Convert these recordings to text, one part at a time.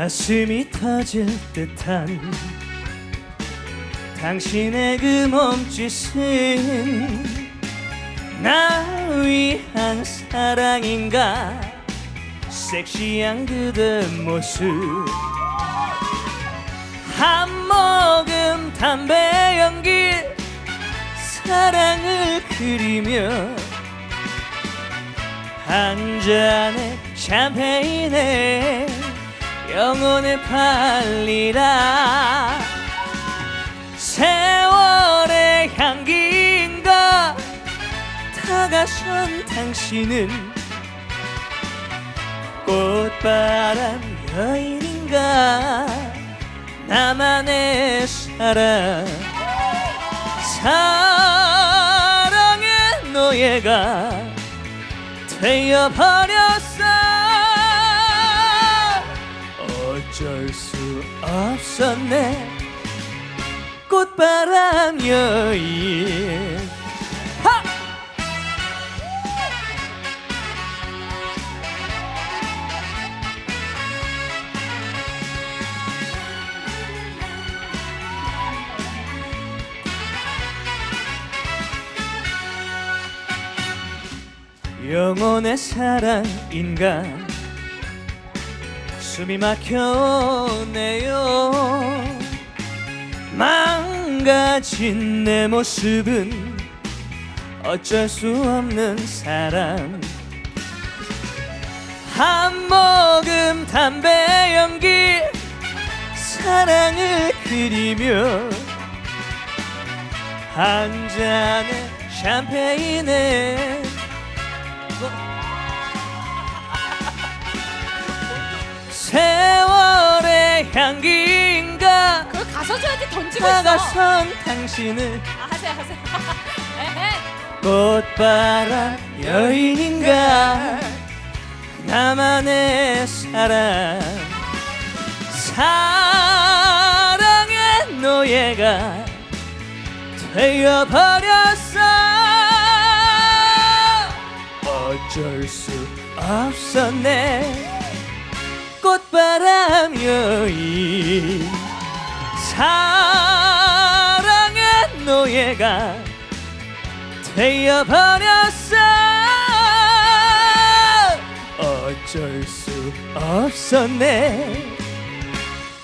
가슴이 터질 듯한 당신의 그 몸짓은 나 위한 사랑인가? 섹시한 그대 모습. 한 모금 담배 연기. 사랑을 그리며 한 잔의 샴페인에 영혼을 팔리라. 세월의 향기인가 다가선 당신은 꽃바람 여인인가? 나만의 사랑. 사랑의 노예가 되어버렸어 없었네. 꽃바람 여인. 하! 영혼의 사랑인가 숨이 막혀오네요. 망가진 내 모습은 어쩔 수 없는 사람 한 모금 담배 연기 사랑을 그리며 한 잔의 샴페인에 던지고 있어. 다가선 당신을 아, 하세요, 하세요. 에헤. 꽃바람 여인인가 나만의 사랑 사랑의 노예가 되어버렸어 어쩔 수 없었네 꽃바람 여인 사랑의 노예가 되어버렸어 어쩔 수 없었네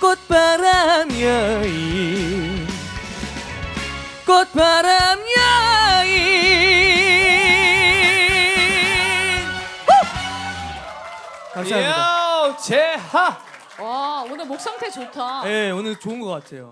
꽃바람 여인 꽃바람 여인 후! 감사합니다 야, 제하. 와, 오늘 목 상태 좋다. 네 오늘 좋은 것 같아요